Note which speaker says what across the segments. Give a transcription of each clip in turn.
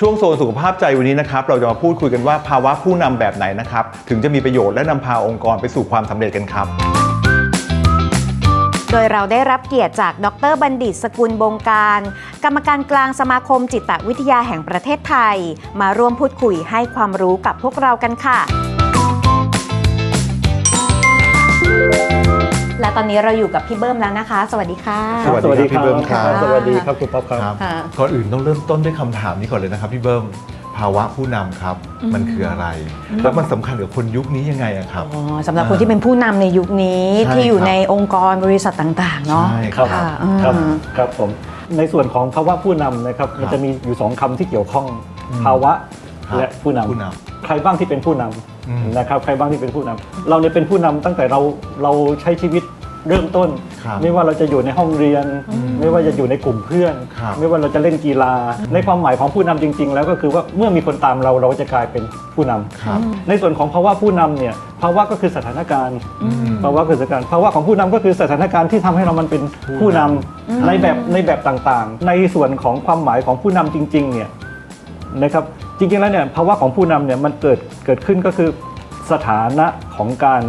Speaker 1: ช่วงโซนสุขภาพใจวันนี้นะครับเราจะมาพูดคุยกันว่าภาวะผู้นำแบบไหนนะครับถึงจะมีประโยชน์และนำพาองค์กรไปสู่ความสำเร็จกันครับ
Speaker 2: โดยเราได้รับเกียรติจากดรบัณฑิตสกุลบงการ กรรมการกลางสมาคมจิตวิทยาแห่งประเทศไทย มาร่วมพูดคุยให้ความรู้กับพวกเรากันค่ะ และตอนนี้เราอยู่กับพี่เบิ้มแล้วนะคะ สวัสดีค่ะ
Speaker 1: สวัสดีครับพี่เบิ้มครับ
Speaker 3: สวัสดีครับคุณป๊อปครับ
Speaker 1: ครับ
Speaker 2: ค่ะ
Speaker 1: ก่อนอื่นต้องเริ่มต้นด้วยคำถามนี้ก่อนเลยนะครับพี่เบิ้มภาวะผู้นำครับ มันคืออะไร แล้วมันสำคัญกับคนยุคนี้ยังไงอะครับ
Speaker 2: อ๋อสำหรับคนที่เป็นผู้นำในยุคนี้
Speaker 1: ใช่
Speaker 2: ที่อยู่
Speaker 1: ครับ
Speaker 2: ในองค์กรบริษัทต่างๆ เนาะ
Speaker 1: ใช่
Speaker 3: ครับ
Speaker 2: ค่ะ
Speaker 3: ครับ
Speaker 2: อืม
Speaker 3: ครับผมในส่วนของภาวะผู้นำนะครับ
Speaker 1: ครับ
Speaker 3: มันจะมีอยู่สองคำที่เกี่ยวข้อง
Speaker 1: อืม
Speaker 3: ภาวะ
Speaker 1: ครับ
Speaker 3: และผู้นำ
Speaker 1: ผู้น
Speaker 3: ใครบ้างที่เป็นผู้น
Speaker 1: อืมำ
Speaker 3: นะครับใครบ้างที่เป็นผู้นำเราเนี่ยเป็นผู้นำตั้งแต่เราเราใช้ชีวิตเริ่มต้น
Speaker 1: ครับ
Speaker 3: ไม่ว่าเราจะอยู่ในห้องเรียน ไม่ว่าจะอยู่ในกลุ่มเพื่อน
Speaker 1: ครับ
Speaker 3: ไม่ว่าเราจะเล่นกีฬา ในความหมายของผู้นำจริง ๆ แล้วก็คือว่าเมื่อมีคนตามเราเราจะกลายเป็นผู้นำ
Speaker 1: ครับ
Speaker 3: ในส่วนของภาวะผู้นำเนี่ยภาวะก็คือสถานการณ์
Speaker 1: ม
Speaker 3: ภาวะคือสถานการณ์ภาวะของผู้นำก็คือสถานการณ์ที่ทำให้เรามันเป็นผู้นำในแบบในแบบต่างๆ ในส่วนของความหมายของผู้นำจริงๆเนี่ยนะครับ จริงๆแล้วเนี่ยภาวะของผู้นำเนี่ยมันเกิดเกิดขึ้นก็คือสถานะของการ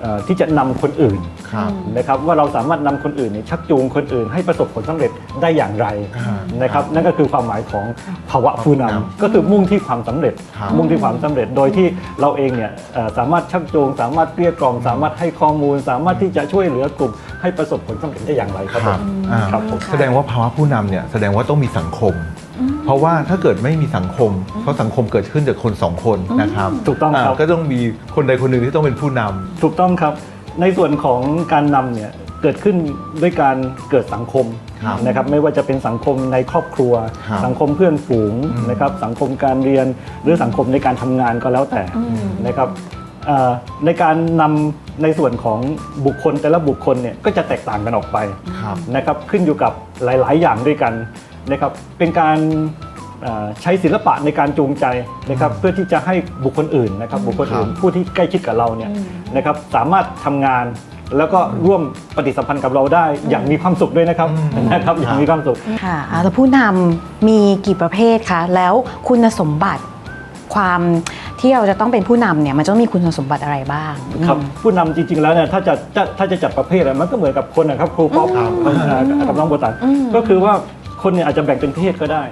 Speaker 3: เอ่อที่จะนำคนอื่น
Speaker 1: ครับ
Speaker 3: นะครับว่าเราสามารถนำคนอื่นเนี่ยชักจูงคนอื่น ให้ประสบผลสำเร็จได้อย่างไร
Speaker 1: อ่า
Speaker 3: นะครับนั่นก็คือความหมายของภาวะผู้นำ
Speaker 1: ผู้นำ
Speaker 3: ก็คือมุ่งที่ความสำเร็จ
Speaker 1: ครับ
Speaker 3: มุ่งที่ความสำเร็จโดยที่เราเองเนี่ยเอ่อสามารถชักจูง สามารถเกลี้ยกล่อมสามารถให้ข้อมูล สามารถที่จะช่วยเหลือกลุ่ม ให้ประสบผลสำเร็จได้อย่างไรครับ
Speaker 1: ค
Speaker 3: ผ
Speaker 1: รับ
Speaker 3: ม
Speaker 1: อ่า
Speaker 3: ครับผม
Speaker 1: แสดงว่าภาวะผู้นำเนี่ยแสดงว่าต้องมีสังคม เพราะว่าถ้าเกิดไม่มีสังคม เพราะสังคมเกิดขึ้นจากคนสองคนนะครับ
Speaker 3: ถูกต้องครับา
Speaker 1: ก็ต้องมีคนใดคนหนึ่งที่ต้องเป็นผู้นำ
Speaker 3: ถูกต้องครับ ในส่วนของการนำเนี่ยเกิดขึ้นด้วยการเกิดสังคม
Speaker 1: ครับ
Speaker 3: นะครับไม่ว่าจะเป็นสังคมในครอบครัว
Speaker 1: ครับ
Speaker 3: สังคมเพื่อนฝูง
Speaker 1: อืม
Speaker 3: นะครับสังคมการเรียนหรือสังคมในการทำงานก็แล้วแต่นะครับเอ่อในการนำในส่วนของบุคคลแต่ละบุคคลเนี่ยก็จะแตกต่างกันออกไป
Speaker 1: ครับ
Speaker 3: นะครับขึ้นอยู่กับหลาย ๆ อย่างด้วยกัน นะครับเป็นการเอ่อใช้ศิลปะในการจูงใจนะครับเพื่อที่จะให้บุคคลอื่นนะครับบุคคลอื่น
Speaker 1: ครับ
Speaker 3: ผู้ที่ใกล้ชิดกับเราเนี่ยนะครับสามารถทำงานแล้วก็ร่วมปฏิสัมพันธ์กับเราได้อย่างมีความสุขด้วยนะครับ
Speaker 1: อืม
Speaker 3: นะครับอย่างมีความสุข
Speaker 2: ค่ะอ่าแล้วผู้นำมีกี่ประเภทคะแล้วคุณสมบัติความที่เราจะต้องเป็นผู้นำเนี่ยมันจะต้องมีคุณสมบัติอะไรบ้าง
Speaker 3: ครับ
Speaker 2: อืม
Speaker 3: ผู้นำจริง ๆ แล้วเนี่ยถ้าจะจะถ้าจะจัดประเภทอะมันก็เหมือนกับคนนะครับครูป๊อป
Speaker 1: ครับ
Speaker 3: เอ่อกับน้องโบตัน
Speaker 2: อืม
Speaker 3: ก็คือว่า คนเนี่ยอาจจะแบ่งเป็นเพศก็ได้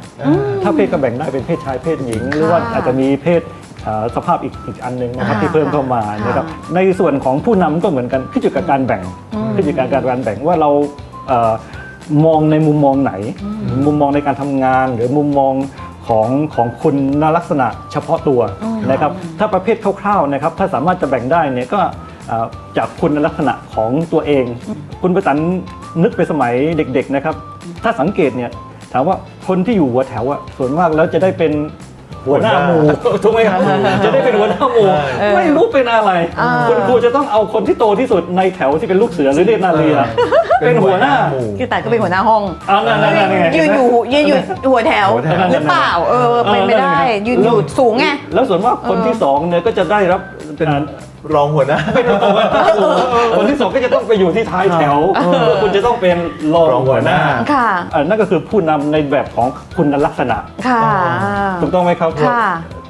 Speaker 3: ถ้าเพศก็แบ่งได้เป็นเพศชายเพศหญิง หรือว่าอาจจะมีเพศเอ่อสภาพอีกอีกอันหนึงนะครับ
Speaker 2: อ่า
Speaker 3: ที่เพิ่มเข้ามา
Speaker 2: ค่ะ
Speaker 3: นะครับในส่วนของผู้นำก็เหมือนกันขึ้นอยู่กับการแบ่ง
Speaker 2: อืม
Speaker 3: ขึ้นอยู่กับการแบ่งว่าเราเอ่อมองในมุมมองไหน มุมมองในการทำงานหรือมุมมองของของคุณลักษณะเฉพาะตัวนะครับถ้าประเภทคร่าวๆนะครับถ้าสามารถจะแบ่งได้เนี่ยก็เอ่อจากคุณลักษณะของตัวเอง คุณประสันนึกไปสมัยเด็กๆนะครับ ถ้าสังเกตเนี่ยถามว่าคนที่อยู่หัวแถวอะส่วนมากแล้วจะได้เป็นหัวหน้าหมู่ถูกไหมครับจะได้เป็นหัวหน้าหมู่
Speaker 2: เออ
Speaker 3: ไม่รู้เป็นอะไร
Speaker 2: อ่า
Speaker 3: คุณครูจะต้องเอาคนที่โตที่สุดในแถวที่เป็นลูกเสือหรือเนตรนารีอะเป็นหัวหน้า
Speaker 1: หมู่
Speaker 2: คือแต่ก็เป็นหัวหน้าห้อง
Speaker 3: อ่านั่นนั่นนั่นไง
Speaker 2: ยืนอยู่ยืนอยู่หัวแถว
Speaker 1: หัวแถว
Speaker 2: หรือเปล่าเออเป็นไม่ได้ยืนอยู่สูงไง
Speaker 3: แล้วส่วนมากคนที่สองเนี่ยก็จะได้รับ
Speaker 1: เป็น
Speaker 3: อ่า
Speaker 1: รองหัวหน้า
Speaker 3: คนที่สองก็จะต้องไปอยู่ที่ท้ายแถวคุณจะต้องเป็นรอง
Speaker 1: รองหั
Speaker 3: หัว
Speaker 1: ว
Speaker 3: ห
Speaker 1: ห
Speaker 3: น้า
Speaker 1: น้า
Speaker 2: ค่ะ
Speaker 3: อ่านั่นก็คือผู้นำในแบบของคุณลักษณะ
Speaker 2: ค่ะ
Speaker 3: ถูกต้องไหมครับ
Speaker 2: ค่ะ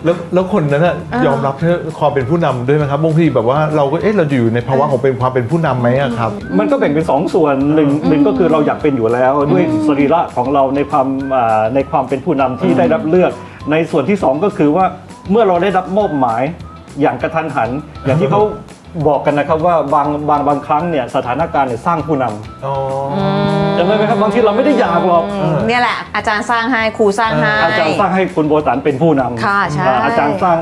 Speaker 1: แล้วแล้วคนนั้นอะ
Speaker 2: อ่าย
Speaker 1: อมรับความเป็นผู้นำด้วยไหมครับบางทีแบบว่าเราก็เอ๊ะเราจะอยู่ในภาวะของเป็นความเป็นผู้นำไหมอะครับ
Speaker 3: มันก็แบ่งเป็นสองส่วนหนึ่งหนึ่งก็คือเราอยากเป็นอยู่แล้วด้วยสรีระของเราในความอ่าในความเป็นผู้นำที่ได้รับเลือก ในส่วนที่สองก็คือว่าเมื่อเราได้รับมอบหมาย อย่างกระทันหัน อย่างที่เขาบอกกันนะครับว่าบางบางบางครั้งเนี่ยสถานการณ์เนี่ยสร้างผู้นำ
Speaker 1: อ๋อ
Speaker 3: จำได้ไหมครับบางทีเราไม่ได้อยากหรอก
Speaker 2: เนี่ยแหละอาจารย์สร้างให้ครูสร้างให้
Speaker 3: อาจารย์สร้างให้คุณโบตันเป็นผู้นำ
Speaker 2: ค่ะใช่
Speaker 3: อาจารย์สร้าง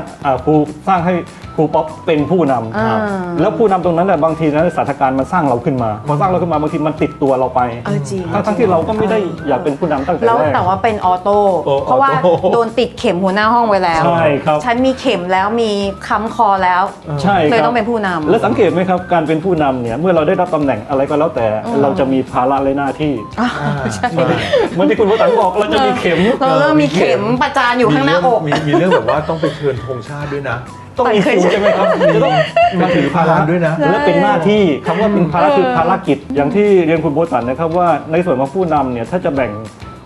Speaker 3: ครูสร้างให้ครูป๊อปเป็นผู้นำแล้วผู้นำตรงนั้นน่ะบางทีนะสถานการณ์มันสร้างเราขึ้นมาพอสร้างเราขึ้นมาบางทีมันติดตัวเราไปทั้งที่เราก็ไม่ได้อยากเป็นผู้นำตั้งแต่
Speaker 2: แล้ว
Speaker 3: แรก
Speaker 2: แต่ว่าเป็นออโต้เพราะว่า
Speaker 1: โด
Speaker 2: นติดเข็มหัวหน้าห้องไว้แล้ว
Speaker 3: ใช่ครับ
Speaker 2: ฉันมีเข็มแล้วมีค้ำคอแล้ว
Speaker 3: ใช่
Speaker 2: เลยต้องเป็นผู้นำ
Speaker 3: แล้วสังเกตไหมครับการเป็นผู้นำเนี่ยเมื่อเราได้รับตำแหน่งอะไรก็แล้วแต่เราจะมีภาระและหน้าที่
Speaker 2: อ่าใช่
Speaker 3: เหมือนที่คุณโบตันบอกเราจะมีเข็ม
Speaker 2: เราเริ่มมีเข็มประจานอยู่ข้างหน้าอก
Speaker 1: มีมีเรื่องแบบว่าต้องไปเชิญธงชาติด้วยนะ
Speaker 3: ต้องมีครูใช่ไหมครับจะต้องมาถือภาระ
Speaker 1: ด้วยนะ
Speaker 3: และเป็นหน้าที่คำว่าเป็นภาระคือภารกิจ อย่างที่เรียนคุณโบตันนะครับว่าในส่วนของผู้นำเนี่ยถ้าจะแบ่ง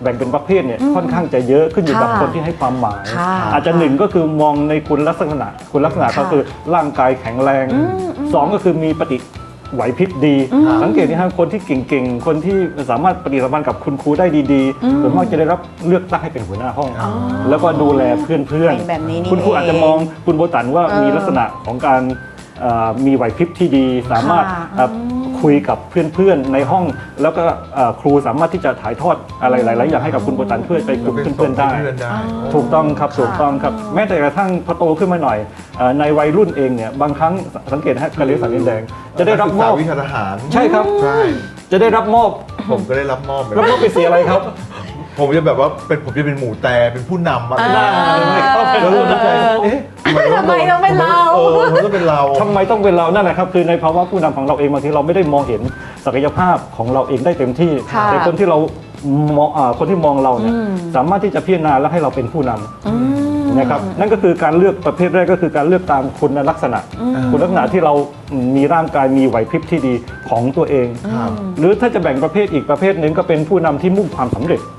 Speaker 3: แบ่งเป็นประเภทเนี่ยค่อนข้างจะเยอะขึ้นอยู่กับ
Speaker 2: ค่ะ
Speaker 3: คนที่ให้ความหมาย
Speaker 2: ค่ะ
Speaker 3: อาจจะหนึ่งก็คือมองในคุณลักษณะ คุณลักษณะ
Speaker 2: ค่ะ
Speaker 3: ก็คือร่างกายแข็งแรงสองก็คือมีปฏิ ไหวพริบดี สังเกตนะฮะคนที่เก่งๆ คนที่สามารถปฏิสัมพันธ์กับคุณครูได้ดีๆส่วนมากจะได้รับเลือกตั้งให้เป็นหัวหน้าห้อง
Speaker 1: อ๋อ
Speaker 3: แล้วก็ดูแลเพื่อน
Speaker 2: เป็นแบบนี้นี่
Speaker 3: คุณครูอาจจะมองคุณโบตันว่า
Speaker 2: เออ
Speaker 3: มีลักษณะของการเอ่อมีไหวพริบที่ดี สามารถ
Speaker 2: ค่ะ
Speaker 3: เอ่อ คุยกับเพื่อนๆในห้อง แล้วก็เอ่อครูสามารถที่จะถ่ายทอดอะไรหลายๆอย่างให้กับคุณโบตันเพื่อไปกลุ่มเพื่อนๆได้
Speaker 1: เพื่อนได้
Speaker 3: ถูกต้องครับ
Speaker 2: ค่ะ
Speaker 3: ถูกต้องครับแม้แต่กระทั่งพอโตขึ้นมาหน่อยเอ่อในวัยรุ่นเองเนี่ยบางครั้งสังเกตนะฮะการเรียนสารเรียนแดง จะได้รับมอบ
Speaker 1: ศึกษาวิชาทหาร
Speaker 3: ใช่ครับ
Speaker 1: ใช่
Speaker 3: จะได้รับมอบ
Speaker 1: ผมก็ได้รับมอบเหมือน
Speaker 3: รับ
Speaker 1: กั
Speaker 3: มอบเป็นสีอะไรครับ
Speaker 1: ผมจะแบบว่าเป็นผมจะเป็นหมูแต่เป็นผู้นำอะ
Speaker 2: อ่า
Speaker 1: แล้วเราจะเอ๊ะ
Speaker 2: ทำไมต้องเป็นเรา
Speaker 1: เออมันต้องเป็นเรา
Speaker 3: ทำไมต้องเป็นเรานั่นแหละครับคือในภาวะผู้นำของเราเองบางทีเราไม่ได้มองเห็นศักยภาพของเราเองได้เต็มที่
Speaker 2: ค่ะ
Speaker 3: แต่คนที่เรามองอ่าคนที่มองเราเนี่ย
Speaker 2: อืม
Speaker 3: สามารถที่จะพิจารณาและให้เราเป็นผู้นำ
Speaker 2: อืม
Speaker 3: นะครับนั่นก็คือการเลือกประเภทแรกก็คือการเลือกตามคุณลักษณะ คุณลักษณะที่เรามีร่างกายมีไหวพริบที่ดีของตัวเอง
Speaker 1: ครับ
Speaker 3: หรือถ้าจะแบ่งประเภทอีกประเภทหนึ่งก็เป็นผู้นำที่มุ่งความสำเร็จ
Speaker 2: อืม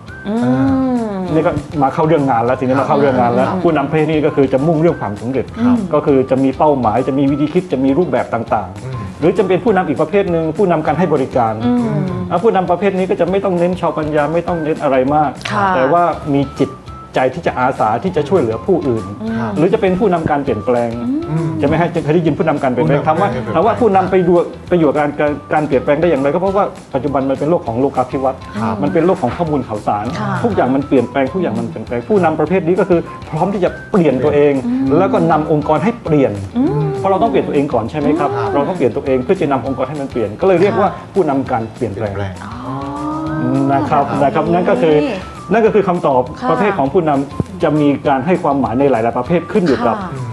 Speaker 3: นี่ก็มาเข้าเรื่องงานแล้วทีนี้มาเข้าเรื่องงานแล้ว ผู้นำประเภทนี้ก็คือจะมุ่งเรื่องความสำเร็จ
Speaker 1: ครับ
Speaker 3: ก็คือจะมีเป้าหมายจะมีวิธีคิดจะมีรูปแบบต่าง
Speaker 1: อืม
Speaker 3: ๆหรือจะเป็นผู้นำอีกประเภทหนึ่งผู้นำการให้บริการ
Speaker 2: อืม
Speaker 3: อะผู้นำประเภทนี้ก็จะไม่ต้องเน้นชาวปัญญาไม่ต้องเน้นอะไรมาก
Speaker 2: ค่ะ
Speaker 3: แต่ว่ามีจิต ใจที่จะอาสาที่จะช่วยเหลือผู้อื่น
Speaker 1: ครับ
Speaker 3: หรือจะเป็นผู้นำการเปลี่ยนแปลง
Speaker 1: อืม
Speaker 3: ใช่ไหมฮะจะเคยได้ยินผู้นำการเปลี่ยนแปลง
Speaker 1: ผู้นำ
Speaker 3: ถามว่า
Speaker 1: การเปลี่ยนแปลง
Speaker 3: ถามว่าผู้นำไปดูไปอยู่กับการการการเปลี่ยนแปลงได้อย่างไรก็เพราะว่าปัจจุบันมันเป็นโลกของโลกาภิวัตน์
Speaker 1: ครับ
Speaker 3: มันเป็นโลกของข้อมูลข่าวสาร
Speaker 2: ค่ะ
Speaker 3: ทุกอย่างมันเปลี่ยนแปลงทุกอย่างมันเปลี่ยนแปลงผู้นำประเภทนี้ก็คือ พร้อมที่จะเปลี่ยนตัวเอง แล้วก็นำองค์กรให้เปลี่ยนเพราะเราต้องเปลี่ยนตัวเองก่อนใช่ไหมครับ
Speaker 1: ครับ
Speaker 3: เราต้องเปลี่ยนตัวเองเพื่อจะนำองค์กรให้มันเปลี่ยนก็เลยเรียกว่าผู้นำการเปลี่ยน
Speaker 1: เป
Speaker 3: แปล
Speaker 1: ลี่ยน
Speaker 3: ง
Speaker 1: แปลง
Speaker 3: นะครับ
Speaker 1: ครับ
Speaker 3: นะครับนั่นก็คือ นั่นก็คือคำตอบ
Speaker 2: ค่ะ
Speaker 3: ประเภทของผู้นำจะมีการให้ความหมายในหลาย ๆ ประเภทขึ้นอยู่กับ
Speaker 2: ค่ะ
Speaker 1: อืม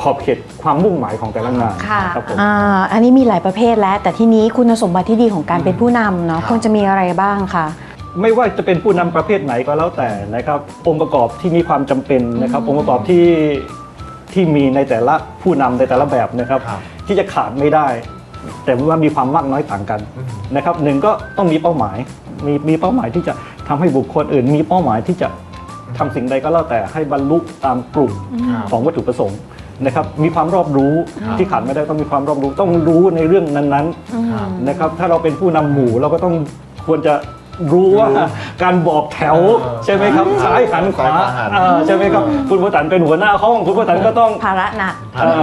Speaker 3: ขอบเขตความมุ่งหมายของแต่ละงาน
Speaker 2: ค่ะ
Speaker 3: ครับผม
Speaker 2: อ่าอันนี้มีหลายประเภทแล้ว แต่ทีนี้คุณสมบัติที่ดีของการเป็นผู้นำเนาะ
Speaker 1: ครับ
Speaker 2: ควรจะมีอะไรบ้างคะ
Speaker 3: ไม่ว่าจะเป็นผู้นำประเภทไหนก็แล้วแต่นะครับ องค์ประกอบที่มีความจำเป็นนะครับ องค์ประกอบที่ที่มีในแต่ละผู้นำในแต่ละแบบนะครับ
Speaker 1: ครับ
Speaker 3: ที่จะขาดไม่ได้ แต่ว่ามีความมากน้อยต่างกัน
Speaker 1: อืม
Speaker 3: นะครับหนึ่งก็ต้องมีเป้าหมายมีมีเป้าหมายที่จะ ทำให้บุคคลอื่นมีเป้าหมายที่จะทำสิ่งใดก็แล้วแต่ให้บรรลุตามกลุ่ม
Speaker 1: ครับ
Speaker 3: ของวัตถุประสงค์นะครับมีความรอบรู้
Speaker 1: ครับ
Speaker 3: ที่ขาดไม่ได้ต้องมีความรอบรู้ต้องรู้ในเรื่องนั้น
Speaker 1: ครับ
Speaker 3: ๆนะครับถ้าเราเป็นผู้นำหมู่เราก็ต้องควรจะ รู้ว่า
Speaker 1: รู้
Speaker 3: การบอกแถว
Speaker 1: เออ
Speaker 3: ใช่ไหมครับซ้ายหันขวา
Speaker 1: ซ้ายขวาหัน
Speaker 3: อ่าใช่ไหมครับคุณโบตันเป็นหัวหน้าห้องคุณโบตันก็ต้อง
Speaker 2: ภาระหนัก
Speaker 3: เอ่อ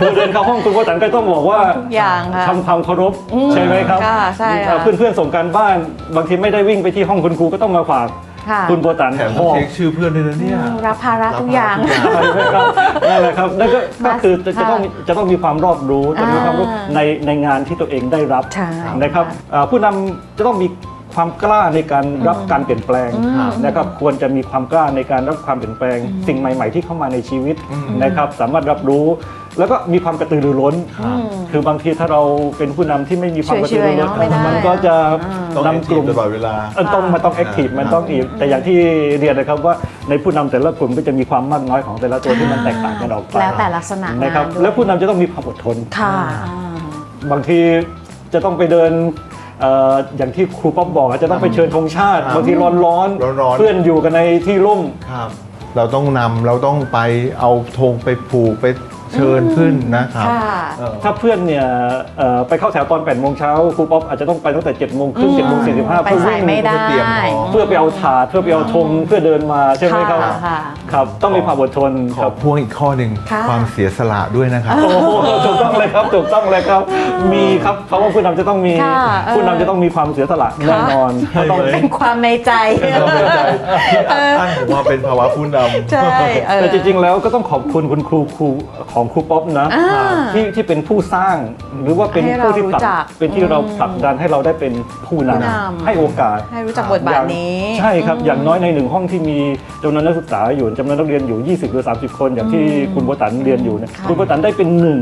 Speaker 3: คุณเดินเข้าห้องคุณโบตันก็ต้องบอกว่า
Speaker 2: ทุกอย่างค่ะ
Speaker 3: ทำความเคารพ
Speaker 2: อืม
Speaker 3: ใช่ไหมครับ
Speaker 2: ค่ะใช่ค่ะ
Speaker 3: เพื่อนเพื่อนๆส่งการบ้าน บางทีไม่ได้วิ่งไปที่ห้องคุณครูก็ต้องมาฝาก
Speaker 2: ค่ะ
Speaker 3: คุณโบตัน
Speaker 1: แถม
Speaker 3: บ
Speaker 1: ต้อง
Speaker 3: อก
Speaker 1: เช็คชื่อเพื่อนด้วยนะเนี่ย
Speaker 2: รับภาระทุกอย่าง
Speaker 1: รับภระทุกอย่าง
Speaker 3: ใช่ไหมครับนั่นแหละครับนั่นก็ก็คือจะจะ
Speaker 2: ค่ะ
Speaker 3: ต้องจะต้องมีความรอบรู้จะมีความรู้
Speaker 2: อ่า
Speaker 3: ในในงานที่ตัวเองได้รับ
Speaker 2: ใช่
Speaker 3: นะครับเอ่อผู้นำจะต้องมี ความกล้าในการรับการเปลี่ยนแปลง
Speaker 2: อืม
Speaker 3: นะครับควรจะมีความกล้าในการรับความเปลี่ยนแปลง สิ่งใหม่ ๆ ที่เข้ามาในชีวิต
Speaker 1: อืม
Speaker 3: นะครับสามารถรับรู้ แล้วก็มีความกระตือรือร้น
Speaker 1: ครับ
Speaker 3: คือบางทีถ้าเราเป็นผู้นำที่ไม่มีความกระตือรือร้น
Speaker 2: เฉยๆเนอะไม่ได้
Speaker 3: มันก็จะ
Speaker 1: ต้อง
Speaker 3: นำ
Speaker 1: นำ
Speaker 3: ก
Speaker 1: กลุ่
Speaker 3: ลุ่
Speaker 1: ม
Speaker 3: ม
Speaker 1: ตลอดเวลา
Speaker 3: เออต้องมันต้องแอคทีฟมันต้องอีกแต่อย่างที่เรียนนะครับว่าในผู้นำแต่ละกลุ่มก็จะมีความมากน้อยของแต่ละตัวที่มันแตกต่างกันออกไป
Speaker 2: แล้วแต่ลักษณะ
Speaker 3: นะครับ
Speaker 2: งานด้วย
Speaker 3: แล้วผู้นำจะต้องมีความอดทน
Speaker 2: ค่ะ
Speaker 3: บางทีจะต้องไปเดิน เอ่ออย่างที่ครูป๊อบบอกอาจจะต้องไปเชิญธงชาติ
Speaker 1: ครับ
Speaker 3: บางทีร้อนร้อน
Speaker 1: ร้อนๆ
Speaker 3: เพื่อนอยู่กันในที่ร่ม
Speaker 1: ครับ เราต้องนำเราต้องไปเอาธงไปผูกไป เชิญขึ้นนะครับ
Speaker 2: ค่ะ
Speaker 1: เออ
Speaker 3: ถ้าเพื่อนเนี่ยเอ่อไปเข้าแถวตอน8ปดโมงเช้าครูป๊อบอาจจะต้องไปตั้งแต่7จ็ดโมงครึ่ง
Speaker 2: อืม
Speaker 3: เจ็ดโมงสี่สิบห้า
Speaker 2: ไป
Speaker 3: เพื่อ
Speaker 2: สาย
Speaker 3: วิ่ง
Speaker 2: ไม่ได้
Speaker 1: เตรียมของ
Speaker 3: เพื่อไปเอาถาดเพื่อไปเอาธงเพื่อเดินมาใช่ไหมครับ
Speaker 2: ค่ะค่ะ
Speaker 3: ครับ ต้องมีความอดทน
Speaker 1: ข
Speaker 3: ค
Speaker 1: อ
Speaker 3: รับ
Speaker 1: พ่วงอีกข้อหนึ่ง
Speaker 2: ค่ะ
Speaker 1: ความเสียสละด้วยนะครับ
Speaker 3: โอ้โหถูกต้องเลยครับถูกต้องเลยครับ มีครับเพราะว่าผู้นำจะต้องมี
Speaker 2: ค่ะเออ
Speaker 3: ผู้นำจะต้องมีความเสียสละแน่นอน
Speaker 1: ใช่
Speaker 3: ต้อง
Speaker 1: เลย
Speaker 2: เป็นความในใจ
Speaker 1: ต้องเข้าใจที่อัดอั้นผมว่าเป็นภาวะผู้นำ
Speaker 2: ใช่เออ
Speaker 3: แต่จริงๆ แล้วก็ต้องขอบคุณคุณครูครูของครูป๊อปนะ
Speaker 2: อ่า
Speaker 3: ที่ที่เป็นผู้สร้างหรือว่าเป็น
Speaker 2: ให้เรา
Speaker 3: ผู้ที่ผลั
Speaker 2: รู้จัก
Speaker 3: เป็นที่เรา
Speaker 2: อืม
Speaker 3: ผลักดันให้เราได้เป็นผู้
Speaker 2: ผู้
Speaker 3: นำ
Speaker 2: นำ
Speaker 3: ให้โอกาส
Speaker 2: ให้รู้จักบทบาทนี้
Speaker 3: ใช่ครับ อย่างน้อยในหนึ่งห้องที่มีจำนวนนักศึกษาอยู่จำนวนนักเรียนอยู่ 20 หรือ 30 คนอย่างที่คุณโบตันเรียนอยู่เนี่ย
Speaker 2: ค่ะ
Speaker 3: คุณโบตันได้เป็นหนึ่ง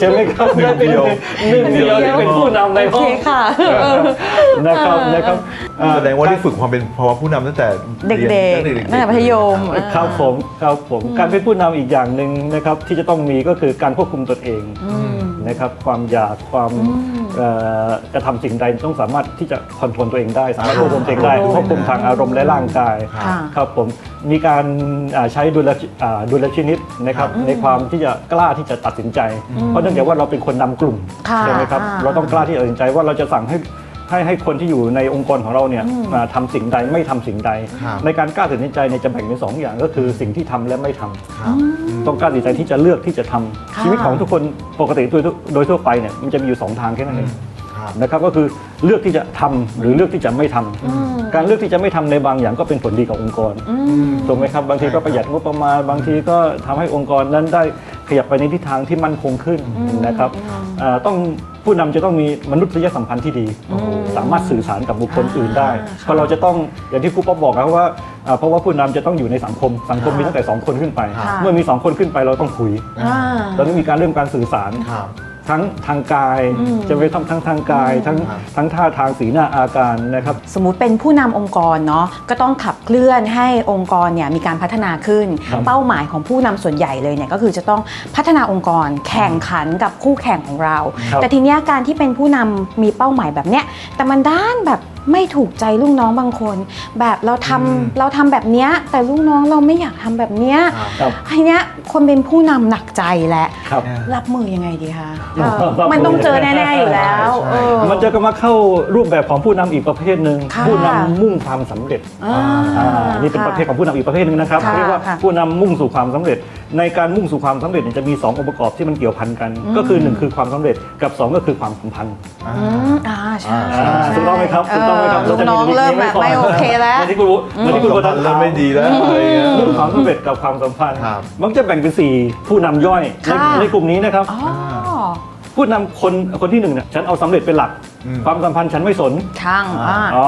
Speaker 3: ใช่ไหมครับ
Speaker 1: หนึ่ง
Speaker 3: ได้เป็น
Speaker 1: เดียว
Speaker 3: หนึ่งเดียวที่เป็นผู้นำใน
Speaker 2: โอ
Speaker 3: ห้
Speaker 2: เค
Speaker 3: อง
Speaker 2: ค่ะ
Speaker 3: นะครับนะครับเอ่อ
Speaker 1: แสดงว่าได้ฝึกความเป็นภาวะผู้นำตั้งแต่
Speaker 2: เด็กๆ
Speaker 1: รีย
Speaker 2: ตั้งแต่มัธยม
Speaker 1: ครับ
Speaker 3: ครับผมครับผมการเป็นผู้นำอีกอย่างหนึ่งนะครับที่จะต้องมีก็คือการควบคุมตนเอง
Speaker 2: อืม
Speaker 3: นะครับความอยากความเอ่อจะทำสิ่งใดต้องสามารถที่จะคอนโทรลตัวเองได้ สามารถ
Speaker 2: ค่ะ
Speaker 3: ควบคุมตัวเองได้
Speaker 2: ควบคุม
Speaker 3: ควบคุมทางอารมณ์และร่างกาย
Speaker 1: ครับ
Speaker 2: ค่ะ
Speaker 3: ครับผมมีการอ่าใช้ดุลชิอ่าดุลชินิตนะครับ
Speaker 2: อืม
Speaker 3: ในความที่จะกล้าที่จะตัดสินใจ เพราะเนื่องจากว่าเราเป็นคนนำกลุ่ม
Speaker 2: ค่ะ
Speaker 3: ใช่ไหมครับ
Speaker 2: อ่า
Speaker 3: เราต้องกล้าที่จะตัดสินใจว่าเราจะสั่งให้ ให้ให้คนที่อยู่ในองค์กรของเราเนี่ย
Speaker 2: อืม
Speaker 3: อ่าทำสิ่งใดไม่ทำสิ่งใด
Speaker 1: ครับ
Speaker 3: ในการกล้าตัดสินใจเนี่ยจะแบ่งเป็นสองอย่างก็คือสิ่งที่ทำและไม่ทำ
Speaker 1: ครับ
Speaker 3: ต้องกล้าตัดสินใจที่จะเลือกที่จะทำ
Speaker 2: ค่ะ
Speaker 3: ชีวิตของทุกคนปกติโดยโดยทั่วไปเนี่ยมันจะมีอยู่สองทางแค่นั้นเอง
Speaker 1: ครับ
Speaker 3: นะครับก็คือเลือกที่จะทำหรือเลือกที่จะไม่ทำ
Speaker 2: อืม
Speaker 3: การเลือกที่จะไม่ทำในบางอย่างก็เป็นผลดีกับองค์กร
Speaker 2: อืม
Speaker 3: ถูกไหมครับบางทีก็
Speaker 1: ใช่ครับ
Speaker 3: ประหยัดงบประมาณบางทีก็ทำให้องค์กรนั้นได้ขยับไปในทิศทางที่มั่นคงขึ้น
Speaker 2: อืม
Speaker 3: นะครับ
Speaker 2: อืม
Speaker 3: เอ่อต้องผู้นำจะต้องมีมนุษยสัมพันธ์ที่ดี
Speaker 2: อืม
Speaker 3: สามารถสื่อสารกับบุคคลอื่นได้
Speaker 2: อ่า
Speaker 3: เพราะเราจะต้องอย่างที่ครูป๊อบบอกนะครับว่าอ่าเพราะว่าผู้นำจะต้องอยู่ในสังคม สังคมมีตั้งแต่สองคนขึ้นไป
Speaker 2: ค่ะ
Speaker 3: เมื่อมีสองคนขึ้นไปเราต้องคุย
Speaker 2: อ่า
Speaker 3: เราต้องมีการเริ่มการสื่อสาร
Speaker 1: ครับ
Speaker 3: ทั้งทางกาย
Speaker 2: อืม
Speaker 3: จะไปทำทั้งทางกาย ทั้ง
Speaker 1: ครับ
Speaker 3: ทั้งท่าทางสีหน้าอาการนะครับ
Speaker 2: สมมุติเป็นผู้นำองค์กรเนาะก็ต้องขับเคลื่อนให้องค์กรเนี่ยมีการพัฒนาขึ้น
Speaker 3: ครับ
Speaker 2: เป้าหมายของผู้นำส่วนใหญ่เลยเนี่ยก็คือจะต้องพัฒนาองค์กรแข่งขันกับคู่แข่งของเรา
Speaker 3: ครับ
Speaker 2: แต่ทีเนี้ยการที่เป็นผู้นำมีเป้าหมายแบบเนี้ยแต่มันด้านแบบไม่ถูกใจลูกน้องบางคน แบบเราทำ
Speaker 1: อืม
Speaker 2: เราทำแบบเนี้ยแต่ลูกน้องเราไม่อยากทำแบบเนี้ย
Speaker 1: ครับ
Speaker 3: ครับ
Speaker 2: ทีเนี้ยคนเป็นผู้นำหนักใจแหละ
Speaker 3: ครับ
Speaker 2: รับมือยังไงดีคะ
Speaker 3: เออ
Speaker 2: เออมันต้องเจอแน่ๆอยู่แล้ว
Speaker 1: ใช่
Speaker 2: เออ
Speaker 3: มันจะก็มาเข้ารูปแบบของผู้นำอีกประเภทหนึ่ง
Speaker 2: ค่ะ
Speaker 3: ผู้นำมุ่งความสำเร็จ
Speaker 2: อ่า
Speaker 3: อ่านี่เป็นประเภทของผู้นำอีกประเภทหนึ่งนะครับ
Speaker 2: ค่ะ
Speaker 3: เรียกว่า
Speaker 2: ค่ะ
Speaker 3: ผู้นำมุ่งสู่ความสำเร็จ ในการมุ่งสู่ความสำเร็จเนี่ยจะมี2องค์ประกอบที่มันเกี่ยวพันกันก็คือ1คือความสำเร็จกับ2ก็คือความสัมพันธ์
Speaker 1: อ่า
Speaker 2: อืมอ่าใช่
Speaker 1: อ่า
Speaker 2: ใช่
Speaker 3: ถูกต้องไหมครับถูกต้องไหมครับ
Speaker 2: เลูกน้องเริ่มแบบไม่โอเคแล้ว
Speaker 3: เหมือนที่คุณเหมือนที่คุณ
Speaker 1: ค
Speaker 3: โก
Speaker 1: วามสั
Speaker 3: ตั
Speaker 1: ม
Speaker 3: น
Speaker 1: พันธ์เริ่มไม่ดีแล้วอะไรเงี้ย
Speaker 3: มุ่งความสำเร็จกับความสัมพันธ์
Speaker 1: ครับ
Speaker 3: มันจะแบ่งเป็น4ผู้นำย่อยใน
Speaker 2: ค่ะ
Speaker 3: ในกลุ่มนี้นะครับ
Speaker 2: อ๋อ
Speaker 3: ผู้นำคนคนที่หนึ่งเนี่ยฉันเอาสำเร็จเป็นหลัก
Speaker 1: อืม
Speaker 3: ความสัมพันธ์ฉันไม่สน
Speaker 2: ช่างอ่า
Speaker 3: อ๋อ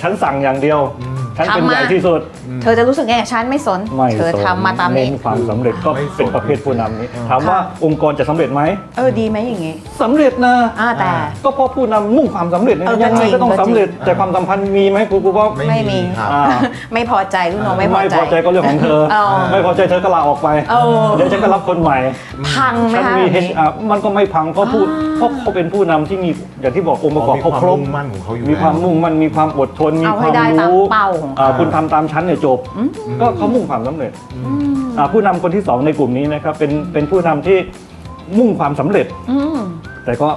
Speaker 3: ฉันสั่งอย่างเดียว
Speaker 1: อืม
Speaker 3: ฉันเป็น
Speaker 2: ทำมา
Speaker 3: ใหญ่ที่สุด
Speaker 2: เธอจะรู้สึกไงฉันไม่สน
Speaker 3: ไม่
Speaker 2: เธอ
Speaker 3: สน
Speaker 2: ทำมาตามนี้
Speaker 3: เน้นความสำเร็จก็
Speaker 1: ไม่สน
Speaker 3: เป็นประเภทผู้นำนี้
Speaker 1: อืม
Speaker 3: ถามว่าองค์กรจะสำเร็จไหม
Speaker 2: เออดีไหมอย่างงี้
Speaker 3: สำเร็จนะ
Speaker 2: อ่าแต่
Speaker 3: ก็เพราะผู้นำมุ่งความสำเร็จเนี่ย
Speaker 2: เออก็
Speaker 3: ยัง
Speaker 2: จ
Speaker 3: ไง
Speaker 2: ริง
Speaker 3: ก็ต้อง
Speaker 2: ก็จริง
Speaker 3: สำเร็จแต่ความสัมพันธ์มีไหมครูครูว่า
Speaker 1: ไม่
Speaker 2: ไม่มี
Speaker 1: มีครับ
Speaker 3: อ่า
Speaker 2: ไม่พอใจลูกน้องไม่พอ
Speaker 3: ไม่
Speaker 2: ใจ
Speaker 3: พอใจ ก็เรื่องของเธอ
Speaker 2: เอา
Speaker 3: ไม่พอใจเธอก็ลาออกไป
Speaker 2: เออ
Speaker 3: เดี๋ยวฉันก็รับคนใหม่
Speaker 2: พังไหม
Speaker 3: ฉัน
Speaker 2: คะ
Speaker 3: มีเห็นอะมันก็ไม่พังเพราะพูด
Speaker 2: อ่า
Speaker 3: เพราะเขาเป็นผู้นำที่มีอย่างที่บอกองค์ประกอบ
Speaker 1: มี
Speaker 3: เขา
Speaker 1: ความ
Speaker 3: ครบ
Speaker 1: มุ่งมั่นของเขาอยู่
Speaker 3: มีความ
Speaker 1: แล้ว
Speaker 3: มุ่งมั่นมีความอดทนมี
Speaker 2: เอา
Speaker 3: ค
Speaker 2: ให้
Speaker 3: วาม
Speaker 2: ได้ตาม
Speaker 3: รู้
Speaker 2: เป้าของ
Speaker 3: อ่า
Speaker 2: เขา
Speaker 3: คุณทำตามชั้นเนี่ยจบ ก็เขามุ่งความสำเร็จ
Speaker 2: อืม
Speaker 3: อ่าผู้นำคนที่สองในกลุ่มนี้นะครับเป็นเป็นผู้นำที่มุ่งความสำเร็จ
Speaker 2: อืม
Speaker 3: แต่ก็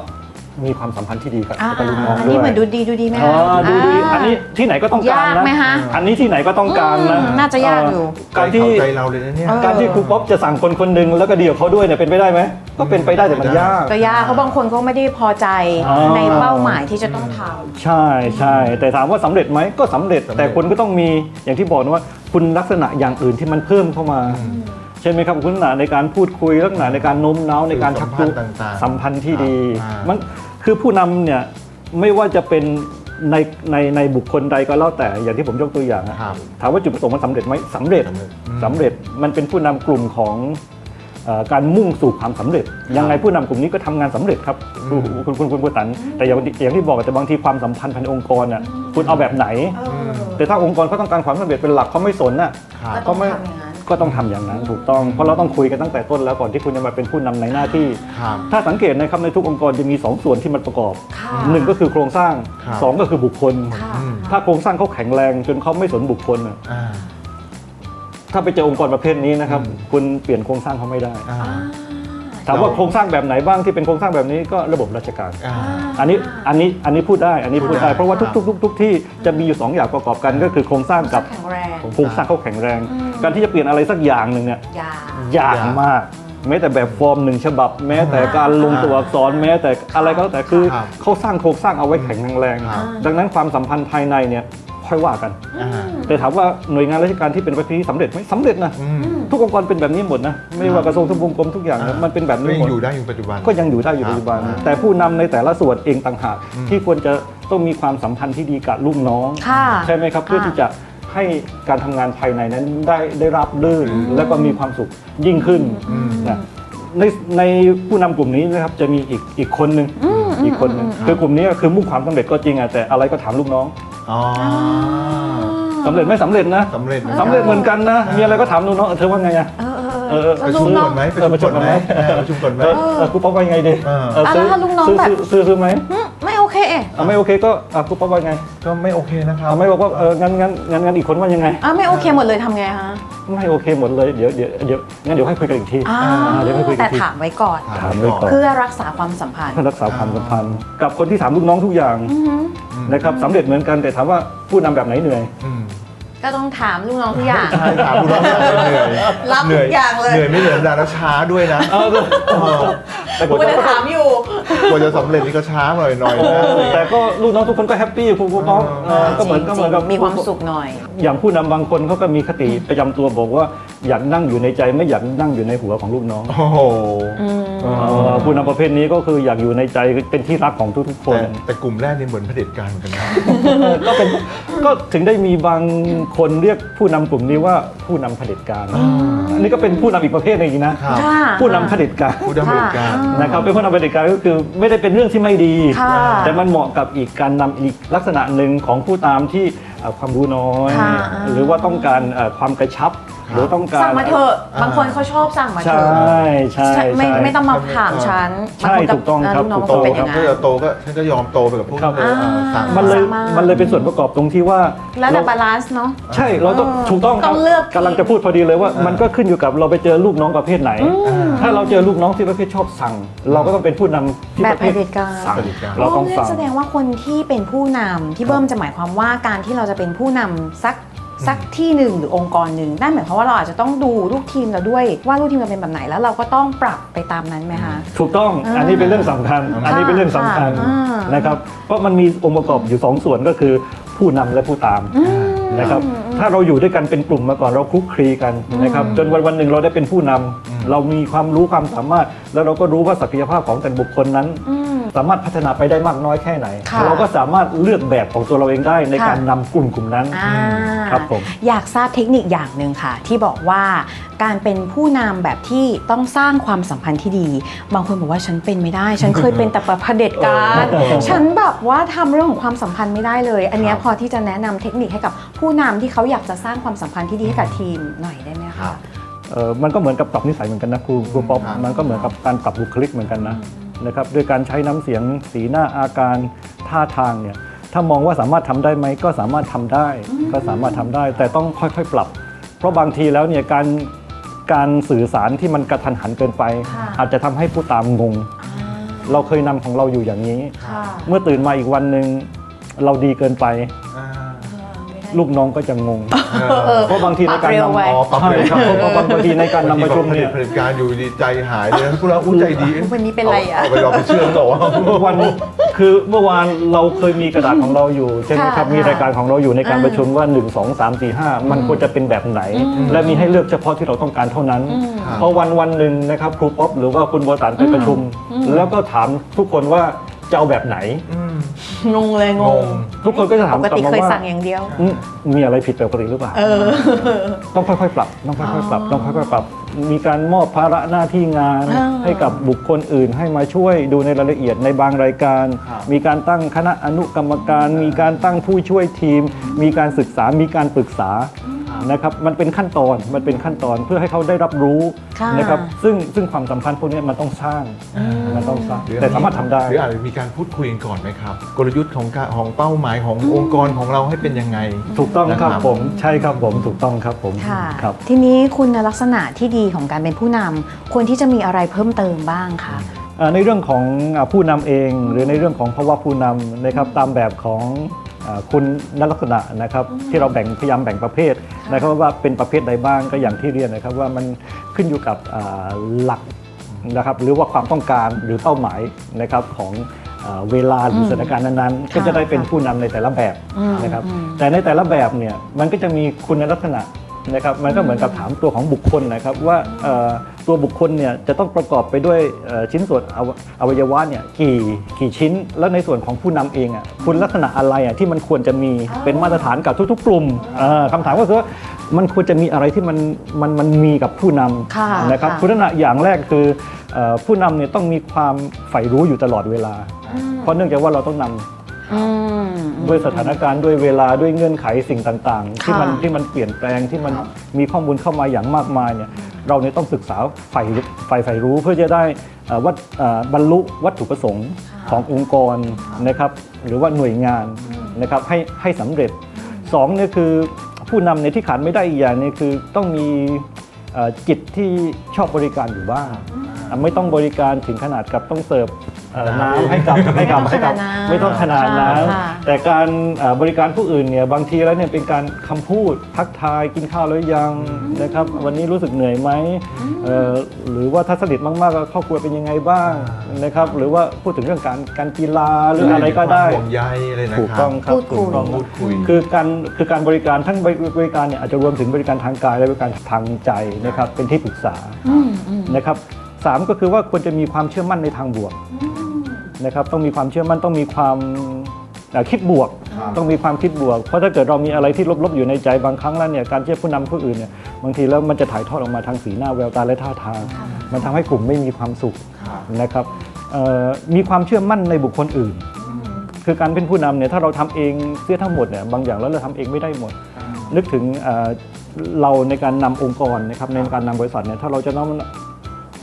Speaker 3: มีความสัมพันธ์ที่ดีกับ
Speaker 2: อ่า
Speaker 3: กับลูกน้อง
Speaker 2: อัน
Speaker 3: ด้
Speaker 2: นี้
Speaker 3: วย
Speaker 2: เหมือนดูดีดูดีไหม
Speaker 3: อ๋อ
Speaker 2: คะ
Speaker 3: ดูดีา อันนี้ที่ไหนก็ต้องการ
Speaker 2: ยาก
Speaker 3: นะ
Speaker 2: ไหมคะ
Speaker 3: อันนี้ที่ไหนก็ต้องการนะ
Speaker 2: อืมน่าจะยากอยู่
Speaker 3: เการที่
Speaker 1: ใจเขาใจเราเลยนะเนี่ย
Speaker 2: เออ
Speaker 3: การที่ครูป๊อปจะสั่งคนคนหนึ่งแล้วก็ดีกับเขาด้วยเนี่ยเป็นไปได้ไหมก็เป็นไปได้แต่มันยาก
Speaker 2: ก็ยากเพราะบางคนเขาไม่ได้พอใจ
Speaker 3: อ่า
Speaker 2: ในเป้าหมายที่จะต้องท
Speaker 3: ใช่ใช่แต่ถามว่าสำเร็จไหมก็สำเร็จ
Speaker 1: สำเร็จ
Speaker 3: แต่คนก็ต้องมีอย่างที่บอกนะว่า คุณลักษณะอย่างอื่นที่มันเพิ่มเข้ามา ใช่ไหมครับคุณลักษณะในการพูดคุยลักษณะในการโน้มน้าวในการชักจูง
Speaker 1: สัมพันธ์ต่างๆ
Speaker 3: สัมพันธ์ที่ดี
Speaker 1: อ่ามั
Speaker 3: มันคือผู้นำเนี่ยไม่ว่าจะเป็นในในในบุคคลใดก็แล้วแต่อย่างที่ผมยกตัวอย่างอะ
Speaker 1: ครับ
Speaker 3: ถามว่าจุดประสงค์มันสำเร็จไหมสำเร็จ
Speaker 1: สำเร็จอืม
Speaker 3: สำเร็จมันเป็นผู้นำกลุ่มของเอ่อการมุ่งสู่ความสำเร็จ ยังไงผู้นำกลุ่มนี้ก็ทำงานสำเร็จครับคุณคุณคุณคุณคุณตัน แต่อย่างอย่างที่บอกแต่บางทีความสัมพันธ์ภายในองค์กรน่ะคุณเอาแบบไหนำ
Speaker 2: เออ
Speaker 3: แต่ถ้าองค์กรเขาต้องการความสำเร็จเป็นหลักเขาไม่สนน่ะ
Speaker 1: ครับ
Speaker 2: ก็ต้องทำอย่างนั้น
Speaker 3: ก็ต้องทำอย่างนั้นถูกต้อง เพราะเราต้องคุยกันตั้งแต่ต้นแล้วก่อนที่คุณจะมาเป็นผู้นำในหน้าที่
Speaker 1: ครับ
Speaker 3: ถ้าสังเกตนะครับในทุกองค์กรจะมี 2 ส่วนที่มันประกอบ
Speaker 2: ค่ะ
Speaker 3: หนึ่งก็คือโครงสร้าง
Speaker 1: ครับ
Speaker 3: สองก็คือบุคคล
Speaker 2: ค่ะ
Speaker 1: อืม
Speaker 3: ถ้าโครงสร้างเขาแข็งแรง จนเขาไม่สนบุคคลน่ะ
Speaker 1: อ่า
Speaker 3: ถ้าไปเจอองค์กรประเภทนี้นะครับ
Speaker 1: อืม
Speaker 3: คุณเปลี่ยนโครงสร้างเขาไม่ได้
Speaker 1: อ่า
Speaker 3: ถามว่าโครงสร้างแบบไหนบ้างที่เป็นโครงสร้างแบบนี้ก็ระบบราชการ
Speaker 1: อ่า
Speaker 3: อันนี้อันนี้อันนี้พูดได้อันนี้พูดได้
Speaker 1: พูดได้
Speaker 3: เพราะว่าทุก
Speaker 1: ครับ
Speaker 3: ทุกทุกทุกที่จะมีอยู่สองอย่างประกอบกันก็คือโครงสร้างกับ
Speaker 2: แข็งแรง
Speaker 3: โครงสร้างเขาแข็งแรง
Speaker 2: อืม
Speaker 3: การที่จะเปลี่ยนอะไรสักอย่างหนึ่งเนี่ย
Speaker 2: ยา
Speaker 3: ยากมาก แม้แต่แบบฟอร์มหนึ่งฉบับ แม้แต่การลงตัวอักษรแม้แต่อะไรก็แล้วแต่คือ
Speaker 1: ครับ
Speaker 3: เขาสร้างโครงสร้างเอาไว้แข็งแรง
Speaker 1: ครับ
Speaker 3: ดังนั้นความสัมพันธ์ภายในเนี่ย ค่อยว่ากัน
Speaker 1: อ่า
Speaker 3: แต่ถามว่าหน่วยงานราชการที่เป็นประเภทที่สำเร็จไหมสำเร็จนะ
Speaker 1: อืม
Speaker 3: ทุกองค์กรเป็นแบบนี้หมดนะ ไม่ว่ากระทรวงทบวงกรมทุกอย่างนะมันเป็นแบบ
Speaker 1: ก็
Speaker 3: นี้
Speaker 1: ยั
Speaker 3: หม
Speaker 1: ง
Speaker 3: ด
Speaker 1: อยู่ได้อยู่ปัจจุบัน
Speaker 3: ก็ยังอยู่ได้อยู่
Speaker 1: ครับ
Speaker 3: ปัจจุบัน
Speaker 1: อ่า
Speaker 3: แต่ผู้นำในแต่ละส่วนเองต่างหาก
Speaker 1: อืม
Speaker 3: ที่ควรจะต้องมีความสัมพันธ์ที่ดีกับลูกน้อง
Speaker 2: ค่ะ
Speaker 3: ใช่ไหมครับ เพื่อที่จะให้การทำงานภายในนั้นได้ได้รับลื่นและก็มีความสุขยิ่งขึ้น
Speaker 1: อืม
Speaker 3: นะในในผู้นำกลุ่มนี้นะครับจะมีอีกอีกคนหนึ่งอีกคนหนึ่งคือกลุ่มนี้คือมุ่งความสำเร็จก็จริงอะแต่อะไรก็ถามลูกน้อง
Speaker 1: อ๋อ
Speaker 3: สำเร็จไม่สำเร็จนะ
Speaker 1: สำเร็จไหม
Speaker 3: สำเร็จเหมือนกันนะ มีอะไรก็ถามลูกน้องเออเธอว่าไงอะ
Speaker 2: เออ เออเออ
Speaker 3: เอเออ
Speaker 1: ประชุมก่อนไหมประชุมก่อนไหมเออประชุมก่อนไหม
Speaker 3: เออเออครูป๊อปว่าไงดี
Speaker 1: เออ
Speaker 3: เออซื้
Speaker 2: อะแล้วถ้าลูกน้อง
Speaker 3: ซื้
Speaker 2: แบบ
Speaker 3: ซื้อซื้อไหม
Speaker 2: อืมไม่โอเค
Speaker 3: อะไม่โอเคก็อะครูป๊อปว่าไง
Speaker 1: ก็ไม่โอเคนะครับ
Speaker 3: อะไม่บอกว่าเอองั้นงั้นงั้นงั้นอีกคนว่ายังไง
Speaker 2: อะไม่โอเคหมดเลยทำไงคะ
Speaker 3: ไม่โอเคหมดเลยเดี๋ยวเดี๋ยวเดี๋ยวงั้นเดี๋ยวให้คุยกันอีกที
Speaker 2: อ่า
Speaker 3: อ่าเดี๋ยวให้คุยกัน
Speaker 2: แต่
Speaker 3: อีกที
Speaker 2: ถามไว้ก่อน
Speaker 3: ถามไว้ก่อน
Speaker 2: เพื่อรักษาความสัมพันธ์
Speaker 3: เพื่อรักษาความสัมพันธ์กับคนที่ถามลูกน้องทุกอย่าง
Speaker 2: อือหือ
Speaker 3: นะครับสำเร็จเหมือนกันแต่ถามว่าผู้นำแบบไหนเหนื่อย
Speaker 1: อืม
Speaker 2: ก็ต้องถามลูกน้องทุกอย่าง
Speaker 1: ใช่ถามคุณน้องเหนื่อย
Speaker 2: รับทุก
Speaker 1: เหนื่อย
Speaker 2: อย่างเลย
Speaker 1: เหนื่อยไม่เหนื่อยธรรมดาแล้วช้าด้วยนะเออ
Speaker 3: แต่
Speaker 2: กู
Speaker 3: กว่า
Speaker 2: จะ
Speaker 3: จะ
Speaker 2: ถามอยู่
Speaker 1: กว่าจะสำเร็จนี่ก็ช้าหน่อยหน่อยๆนะ
Speaker 3: แต่ก็ลูกน้องทุกคนก็แฮปปี้ครูครูป๊อปเออก็เหมือนก็เหมือนกับ
Speaker 2: มีความสุขหน่อย
Speaker 3: อย่างผู้นำบางคนเขาก็มีคติประจำตัวบอกว่าอยากนั่งอยู่ในใจไม่อยากนั่งอยู่ในหัวของลูกน้อง
Speaker 1: โอ้โห
Speaker 2: อืม
Speaker 3: เอ่อผู้นำประเภทนี้ก็คืออยากอยู่ในใจเป็นที่รักของทุกๆคน
Speaker 1: แต่แต่กลุ่มแรกนี่เหมือนเผด็จการเหมือนกันนะ
Speaker 3: ก็เป็นก็ถึงได้มีบางคนเรียกผู้นำกลุ่มนี้ว่าผู้นำเผด็จการอันนี้ก็เป็นผู้นำอีกประเภทหนึงนะ
Speaker 1: ครับ
Speaker 2: ค่ะ
Speaker 3: ผู้นำเผด็จการ
Speaker 1: ผู้ดำเนินการ
Speaker 2: ค่ะ
Speaker 3: นะครับเป็นผู้นำเผด็จการก็คือไม่ได้เป็นเรื่องที่ไม่ดี
Speaker 2: ค่ะ
Speaker 3: แต่มันเหมาะกับอีกการนำอีกลักษณะหนึ่งของผู้ตามที่เอ่อ ความรู้น้อย
Speaker 2: ค่ะ
Speaker 3: หรือว่าต้องการเอ่อความกระชับ หรือต้องการ
Speaker 2: สั่งมาเถอะ
Speaker 1: อ่า
Speaker 2: บางคนเขาชอบสั่งมาเถ
Speaker 3: ใช่
Speaker 2: อะ
Speaker 3: ใช่
Speaker 2: ใช่ไม่
Speaker 3: ใช่
Speaker 2: ไม่ต้องมาถามฉัน
Speaker 3: ใช่
Speaker 2: บางคน
Speaker 3: ถูกต้องครับ
Speaker 2: ลูน้อง
Speaker 3: ถูก
Speaker 1: โต
Speaker 2: ก็เป็น
Speaker 1: ค
Speaker 2: อ
Speaker 1: รับ
Speaker 2: ย่าง
Speaker 1: ถ้า
Speaker 2: นั้น
Speaker 1: จะโตก็ฉันก็ยอมโตไปกับพวก
Speaker 3: ครับ
Speaker 1: เออสั่ง
Speaker 3: มันเลย
Speaker 2: มาก
Speaker 3: มันเลยเป็นส่วนประกอบตรงที่ว่า
Speaker 2: แล้วแต่
Speaker 3: เรา
Speaker 2: บาลานซ์เนาะ
Speaker 3: ใช่เราต้อง
Speaker 2: เออ
Speaker 3: ถูกต้องค
Speaker 2: ต้
Speaker 3: รั
Speaker 2: อบงเลือก
Speaker 3: กำลังจะพูดพอดีเลยว่า มันก็ขึ้นอยู่กับเราไปเจอลูกน้องประเภทไหน ถ้าเราเจอลูกน้องที่ประเภทชอบสั่ง เราก็ต้องเป็นผู้นำที่
Speaker 2: แบ
Speaker 3: ป
Speaker 2: บ
Speaker 3: ระเภท
Speaker 2: เผด็จการ
Speaker 3: สั่ง
Speaker 1: เผด็จการ
Speaker 3: เราต้อง
Speaker 2: นั่
Speaker 3: สั่
Speaker 2: น
Speaker 3: ง
Speaker 2: แสดงว่าคนที่เป็นผู้นำที่เบิ้มจะหมายความว่าการที่เราจะเป็นผู้นำสัก สักที่หนึ่งหรือองค์กรหนึ่งนั่นหมายความว่าเราอาจจะต้องดูลูกทีมเราด้วยว่าลูกทีมเราเป็นแบบไหนแล้วเราก็ต้องปรับไปตามนั้นไหมคะ
Speaker 3: ถูกต้อง
Speaker 2: อ่า
Speaker 3: อันนี้เป็นเรื่องสำคัญ อันนี้เป็นเรื่องสำคัญ
Speaker 2: อ่า
Speaker 3: นะครับเพราะมันมีองค์ประกอบอยู่สองส่วนก็คือผู้นำและผู้ตาม
Speaker 2: อืม
Speaker 3: นะครับถ้าเราอยู่ด้วยกันเป็นกลุ่มมาก่อนเราคลุกคลีกันนะครับจนวันวันหนึ่งเราได้เป็นผู้นำเรามีความรู้ความสามารถ แล้วเราก็รู้ว่าศักยภาพของแต่ละบุคคลนั้น
Speaker 2: อืม
Speaker 3: สามารถพัฒนาไปได้มากน้อยแค่ไหน
Speaker 2: ค่ะ
Speaker 3: เราก็สามารถเลือกแบบของตัวเราเองได้ใน
Speaker 2: ค่ะ
Speaker 3: การนำกลุ่มกลุ่มนั้น
Speaker 2: อ่า
Speaker 3: ครับผม
Speaker 2: อยากทราบเทคนิคอย่างหนึ่งค่ะ ที่บอกว่าการเป็นผู้นำแบบที่ต้องสร้างความสัมพันธ์ที่ดี บางคนบอกว่าฉันเป็นไม่ได้ ฉันเคยเป็นแต่ประเผด็จการ
Speaker 1: เออ
Speaker 2: ฉันแบบว่าทำเรื่องของความสัมพันธ์ไม่ได้เลย อันเนี้ย
Speaker 1: ครับ
Speaker 2: พอที่จะแนะนำเทคนิคให้กับผู้นำที่เขาอยากจะสร้างความสัมพันธ์ที่ดีให้กับทีมหน่อยได้ไหม
Speaker 1: ครั
Speaker 2: คะ
Speaker 1: บ
Speaker 3: เอ่อมันก็เหมือนกับปรับนิสัยเหมือนกันนะครูครูป๊อป
Speaker 1: ครับ
Speaker 3: มันก็เหมือนกับการปรับบุคลิกเหมือนกันนะ นะครับด้วยการใช้น้ำเสียงสีหน้าอาการท่าทางเนี่ยถ้ามองว่าสามารถทำได้ไหมก็สามารถทำได้ ก็สามารถทำได้ แต่ต้องค่อยๆปรับ เพราะบางทีแล้วเนี่ยการการสื่อสารที่มันกระทันหันเกินไป
Speaker 2: ค่ะ
Speaker 3: อาจจะทำให้ผู้ตามงง เราเคยนำของเราอยู่อย่างนี้
Speaker 2: ค่ะ
Speaker 3: เมื่อตื่นมาอีกวันหนึ่งเราดีเกินไป
Speaker 1: อ่า
Speaker 3: ลูกน้องก็จะงง
Speaker 1: เออ
Speaker 3: เพราะบางทีในการ
Speaker 2: ปรับเร็วไว้
Speaker 3: นำ
Speaker 1: อ๋อปรับ
Speaker 3: ใช่
Speaker 1: เร็ว
Speaker 3: ครับเพราะบางบางทีในการนำประชุมเนี่ย
Speaker 1: ผลิตการอยู่ดีใจหายเลยนะพวกเราอุ้ยใจดี
Speaker 2: วันนี้เป็นไรอะ
Speaker 1: เอาไปลองไปเชื่อมต่อว่า
Speaker 3: วันคือเมื่อวานเราเคยมีกระดาษของเราอยู่ใช่ไหมครับ
Speaker 2: ค่ะ
Speaker 3: มีรายการของเราอยู่ในการ
Speaker 2: อ่า
Speaker 3: ประชุมว่า 1 2 3 4 5 มันควรจะเป็นแบบไหน และมีให้เลือกเฉพาะที่เราต้องการเท่านั้น
Speaker 1: ครับ
Speaker 3: เพราะวันวันหนึ่งนะครับครูป๊อปหรือว่าคุณโบตันไปประชุม แล้วก็ถามทุกคนว่าจะเอาแบบไหน
Speaker 1: อืม
Speaker 2: งงเลยง
Speaker 1: ง
Speaker 2: ง
Speaker 1: ง
Speaker 3: ทุกคนก็จะถาม
Speaker 2: ปก
Speaker 3: กลับ
Speaker 2: ติ
Speaker 3: มา
Speaker 2: เคย
Speaker 3: ว่า
Speaker 2: สั่งอย่างเดียว
Speaker 3: อืมมีอะไรผิดปกติหรือเปล่า
Speaker 2: เออ
Speaker 3: ต้องค่อยๆปรับต้องค่อยๆปรับต้องค่อยๆปรับ มีการมอบภาระหน้าที่งาน
Speaker 2: อ่า
Speaker 3: ให้กับบุคคลอื่น ให้มาช่วยดูในรายละเอียดในบางรายการ
Speaker 1: ครับ
Speaker 3: มีการตั้งคณะอนุกรรมการ มีการตั้งผู้ช่วยทีม มีการศึกษามีการปรึกษา นะครับมันเป็นขั้นตอนมันเป็นขั้นตอนเพื่อให้เขาได้รับรู้
Speaker 2: ค่ะ
Speaker 3: นะครับซึ่งซึ่งความสัมพันธ์พวกนี้มันต้องสร้างมันต้องสร้างแต่สามารถทำได้
Speaker 1: หรืออาจจะมีการพูดคุยกันก่อนไหมครับ กลยุทธ์ของการของเป้าหมายขององค์กรของเราให้เป็นยังไง
Speaker 3: ถูกต้องครับ
Speaker 1: นะครับ
Speaker 3: ผมใช่ครับผมถูกต้องครับผม
Speaker 2: ค่ะ
Speaker 3: ครับ
Speaker 2: ทีนี้คุณลักษณะที่ดีของการเป็นผู้นำควรที่จะมีอะไรเพิ่มเติมบ้างคะ
Speaker 3: เอ่อในเรื่องของอ่าผู้นำเอง หรือในเรื่องของภาวะผู้นำนะครับตามแบบของอ่า คุณลักษณะนะครับที่เราแบ่งพยายามแบ่งประเภทนะครับว่าเป็นประเภทใดบ้างก็อย่างที่เรียนนะครับว่ามันขึ้นอยู่กับอ่าหลักนะครับหรือว่าความต้องการหรือเป้าหมายนะครับของอ่าเวลาหรือสถานการณ์นั้นๆ ก็จะได้เป็นผู้นำในแต่ละแบบ
Speaker 2: อืม
Speaker 3: นะครับ
Speaker 2: อืม
Speaker 3: แต่ในแต่ละแบบเนี่ยมันก็จะมีคุณลักษณะ นะครับมันก็เหมือนกับถามตัวของบุคคลนะครับว่าเอ่อตัวบุคคลเนี่ยจะต้องประกอบไปด้วยเอ่อชิ้นส่วนอวอวัยวะเนี่ยกี่กี่ชิ้น แล้วในส่วนของผู้นำเองอะคุณลักษณะอะไรอะที่มันควรจะมีเป็นมาตรฐานกับทุก ๆ กลุ่มเอ่อคำถามก็คือว่ามันควรจะมีอะไรที่มันมันมันมีกับผู้น
Speaker 2: ค่ะำ
Speaker 3: นะครับ
Speaker 2: ค่ะ
Speaker 3: คุณลักษณะอย่างแรกคือเอ่อผู้นำเนี่ยต้องมีความใฝ่รู้อยู่ตลอดเวลา เพราะเนื่องจากว่าเราต้องนำ
Speaker 2: อืม
Speaker 3: ด้วยสถานการณ์ด้วยเวลาด้วยเงื่อนไขสิ่งต่างๆ ที่มัน
Speaker 2: ค่ะ
Speaker 3: ที่มันเปลี่ยนแปลงที่มัน
Speaker 1: ครับ
Speaker 3: มีข้อมูลเข้ามาอย่างมากมายเนี่ยเราเนี่ยต้องศึกษาใฝ่ใฝ่ใฝ่รู้เพื่อจะได้เอ่อวัดเอ่อบรรลุวัตถุประสงค์ขององค์กรนะครับ หรือว่าหน่วยงานนะครับให้ให้สำเร็จสองเนี่ยคือผู้นำในยที่ขาดไม่ได้อีกอย่างหนึงคือต้องมีเอ่อจิตที่ชอบบริการอยู่บ้างอะไม่ต้องบริการถึงขนาดกับต้องเสิร์ฟ เอ่อน้ำให้กับให้กับให้กับไม่ต้องขนาดนั้น
Speaker 2: ค่ะ
Speaker 3: แต่การเอ่อบริการผู้อื่นเนี่ยบางทีแล้วเนี่ยเป็นการคำพูดทักทายกินข้าวแล้วยังนะครับวันนี้รู้สึกเหนื่อยไหมเอ่อหรือว่าถ้าสนิทมากๆก็ครอบครัวเป็นยังไงบ้างนะครับหรือว่าพูดถึงเรื่องการการกีฬาหรืออะไรก็ได้
Speaker 1: ห่วงใยอะไรนะ
Speaker 3: ถูก
Speaker 1: ค
Speaker 3: ต้
Speaker 1: รั
Speaker 3: อบงครับ
Speaker 2: พูดคุย
Speaker 3: ถูกต้อง
Speaker 1: พูดคุย
Speaker 3: คือการคือการบริการทั้งบริการเนี่ยอาจจะรวมถึงบริการทางกายและบริการทางใจนะครับเป็นที่ปรึกษา
Speaker 2: อืมอืม
Speaker 3: นะครับสามก็คือว่าควรจะมีความเชื่อมั่นในทางบวก นะครับต้องมีความเชื่อมั่นต้องมีความเอ่อคิดบวก
Speaker 1: ครับ
Speaker 3: ต้องมีความคิดบวก เพราะถ้าเกิดเรามีอะไรที่ลบๆอยู่ในใจบางครั้งแล้วเนี่ยการเชื่อผู้นำผู้อื่นเนี่ยบางทีแล้วมันจะถ่ายทอดออกมาทางสีหน้าแววตาและท่าทาง มันทำให้กลุ่มไม่มีความสุข
Speaker 1: ครับ
Speaker 3: นะครับเอ่อมีความเชื่อมั่นในบุคคลอื่น คือการเป็นผู้นำเนี่ยถ้าเราทำเองเสียทั้งหมดเนี่ยบางอย่างแล้วเราทำเองไม่ได้หมด นึกถึงเอ่อเราในการนำองค์กรนะครับในการนำบริษัทเนี่ยถ้าเราจะต้อง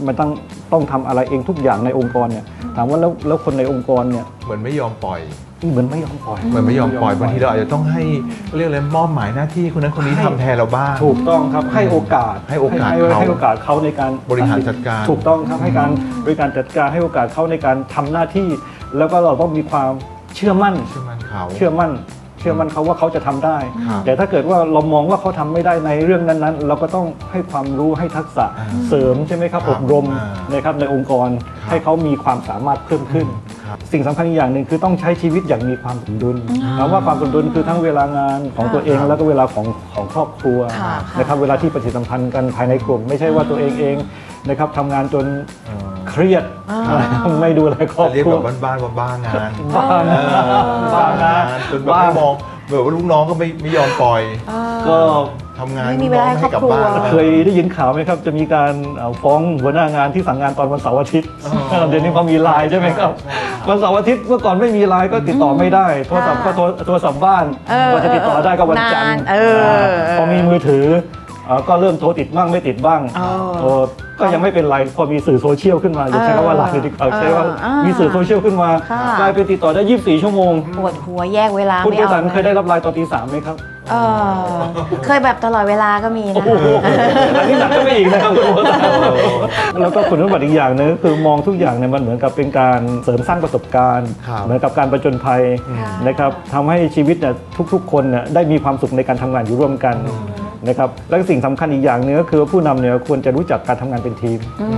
Speaker 3: มันต้องต้องทำอะไรเองทุกอย่างในองค์กรเนี่ยถามว่าแล้วแล้วคนในองค์กรเนี่ย
Speaker 1: เหมือนไม่ยอมปล่อย
Speaker 3: เหมือนไม่ยอมปล่อย
Speaker 1: เหมือนไม่ยอมปล่อยบางทีเราอาจจะต้องให้เรียกอะไรมอบหมายหน้าที่คนนั้นคนนี้ทำแทนเราบ้าง
Speaker 3: ถูกต้องครับให้โอกาส
Speaker 1: ให้โอกาส
Speaker 3: ให้
Speaker 1: เขา
Speaker 3: ให้โอกาสเขาในการ
Speaker 1: บริหารจัดการ
Speaker 3: ถูกต้องครับให้การบริการจัดการให้โอกาสเขาในการทำหน้าที่ แล้วก็เราต้องมีความเชื่อมั่น
Speaker 1: เชื่อมั่นเขา
Speaker 3: เชื่อมั่น เชื่อมั่นเขาว่าเขาจะทำได้
Speaker 1: ครับ
Speaker 3: แต่ถ้าเกิดว่าเรามองว่าเขาทำไม่ได้ในเรื่องนั้นๆ เราก็ต้องให้ความรู้ให้ทักษะ
Speaker 1: อ่า
Speaker 3: เสริมใช่ไหมครับ
Speaker 1: ครั
Speaker 3: อบบรม
Speaker 1: อ่า
Speaker 3: นะครับในองค์กร
Speaker 1: ครับ
Speaker 3: ให้เขามีความสามารถเพิ่มขึ้น
Speaker 1: ครับ
Speaker 3: สิ่งสำคัญอีกอย่างหนึ่งคือต้องใช้ชีวิตอย่างมีความสมดุลคำว่าความสมดุลคือทั้งเวลางานของตัวเอง
Speaker 1: ครับ
Speaker 3: แล้วก็เวลาของของครอบครัว
Speaker 2: ค่ะค่ะ
Speaker 3: นะครับเวลาที่ปฏิสัมพันธ์กันภายในกลุ่ม ไม่ใช่ว่าตัวเองเองนะครับทำงานจนเครียด
Speaker 2: อ่า
Speaker 3: ไม่ดูแลครอบ
Speaker 1: จะเรียก
Speaker 3: ครั
Speaker 1: แบ
Speaker 3: ว
Speaker 1: บบ้านๆว่าบ้างาน
Speaker 3: บ้าง
Speaker 1: เออบ้างานจนแบบไม่มอง แบบว่าลูกน้องก็ไม่ไม่ยอมปล่อย
Speaker 3: ก็
Speaker 1: ทำงาน
Speaker 2: ไม่มี
Speaker 1: ลูกน้อง
Speaker 2: เวลาให้
Speaker 1: ให้กลับ
Speaker 2: ครอบครัว
Speaker 1: บ้าน
Speaker 3: เคยได้ยินข่าวไหมครับ จะมีการเอ่อฟ้องหัวหน้างานที่สั่งงานตอนวันเสาร์อาทิตย์
Speaker 1: อ๋อ
Speaker 3: เดี๋ยวนี้เขามีไลน์ใช่ไหมครับ
Speaker 1: ใช่ใช่
Speaker 3: วันเสาร์อาทิตย์เมื่อก่อนไม่มีไลน์ก็ติดต่อไม่ได้ โทรศัพท์ก็โทรโทรศัพท์บ้าน
Speaker 2: เออ
Speaker 3: ว่าจะติดต่อได้ก็วันจันทร์
Speaker 2: นานเออ
Speaker 3: อ่าพอมีมือถือเอ่อก็เริ่มโทรติดบ้างไม่ติดบ้าง
Speaker 2: อ๋อ
Speaker 3: เออ ก็ยังไม่เป็นไรพอมีสื่อโซเชียลขึ้นมาจะใช้คำว่าไลน์ดีกว่าใช้ว่า
Speaker 2: เออ
Speaker 3: มีสื่อโซเชียลขึ้นมา
Speaker 2: ค่ะ
Speaker 3: กลายเป็นติดต่อได้ 24 ชั่วโมง
Speaker 2: ปวดหัวแยกเวลา
Speaker 3: คุณ
Speaker 2: ไม่
Speaker 3: เจ
Speaker 2: เอา
Speaker 3: สันเคยได้รับไลน์ตอนตีสามไหมครับ
Speaker 2: เออเคยแบบตลอดเวลาก็มีนะ
Speaker 3: โอ้โหอันนี้หนักก็ไม่อีกนะครับคุณโอ๊ตแล้วก็คุณสมบัติอีกอย่างหนึงก็คือมองทุกอย่างเนี่ยมันเหมือนกับเป็นการเสริมสร้างประสบการณ์
Speaker 1: ครับ
Speaker 3: เหมือนกับการประจนภัย
Speaker 2: ค่ะ
Speaker 3: นะครับทำให้ชีวิตเนี่ยทุกๆ คนเนี่ยได้มีความสุขในการทำงานอยู่ร่วมกัน นะครับและสิ่งสำคัญอีกอย่างหนึงก็คือว่าผู้นำเนี่ยควรจะรู้จักการทำงานเป็นทีม
Speaker 2: อื